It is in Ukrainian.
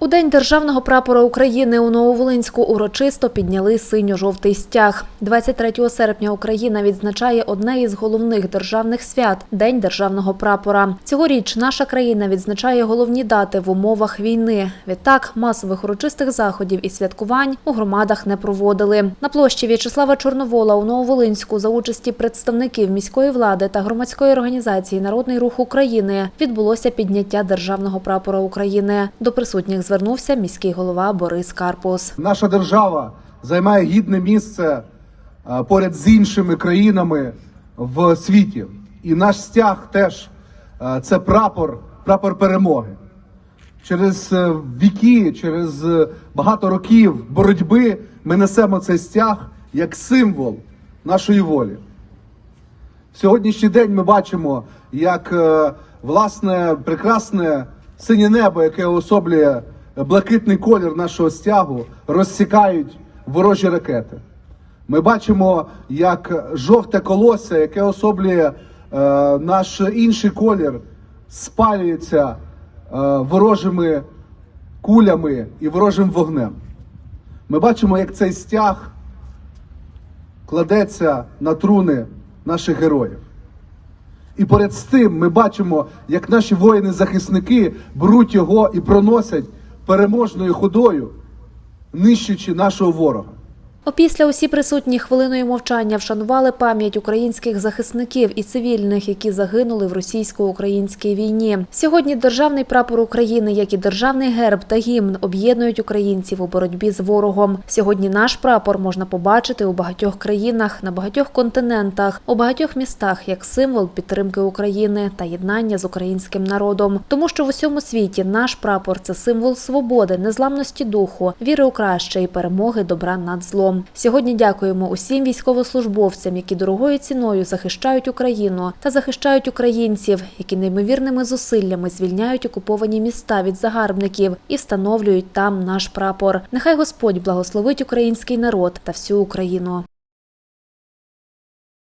У День державного прапора України у Нововолинську урочисто підняли синьо-жовтий стяг. 23 серпня Україна відзначає одне із головних державних свят День державного прапора. Цьогоріч наша країна відзначає головні дати в умовах війни. Відтак масових урочистих заходів і святкувань у громадах не проводили. На площі В'ячеслава Чорновола у Нововолинську за участі представників міської влади та громадської організації Народний рух України відбулося підняття державного прапора України. До присутніх звернувся міський голова Борис Карпус. Наша держава займає гідне місце е, поряд з іншими країнами в світі. І наш стяг теж е, це прапор, прапор перемоги. Через е, віки, через багато років боротьби ми несемо цей стяг як символ нашої волі. В сьогоднішній день ми бачимо, як власне прекрасне синє небо, яке особлює блакитний колір нашого стягу, розсікають ворожі ракети. Ми бачимо, як жовте колосся, яке особлює е, наш інший колір, спалюється е, ворожими кулями і ворожим вогнем. Ми бачимо, як цей стяг кладеться на труни наших героїв. І поряд з тим ми бачимо, як наші воїни-захисники беруть його і проносять переможною ходою, нищучи нашого ворога. Опісля усі присутні хвилиною мовчання вшанували пам'ять українських захисників і цивільних, які загинули в російсько-українській війні. Сьогодні державний прапор України, як і державний герб та гімн, об'єднують українців у боротьбі з ворогом. Сьогодні наш прапор можна побачити у багатьох країнах, на багатьох континентах, у багатьох містах як символ підтримки України та єднання з українським народом. Тому що в усьому світі наш прапор це символ свободи, незламності духу, віри у краще і перемоги добра над злом. Сьогодні дякуємо усім військовослужбовцям, які дорогою ціною захищають Україну та захищають українців, які неймовірними зусиллями звільняють окуповані міста від загарбників і встановлюють там наш прапор. Нехай Господь благословить український народ та всю Україну.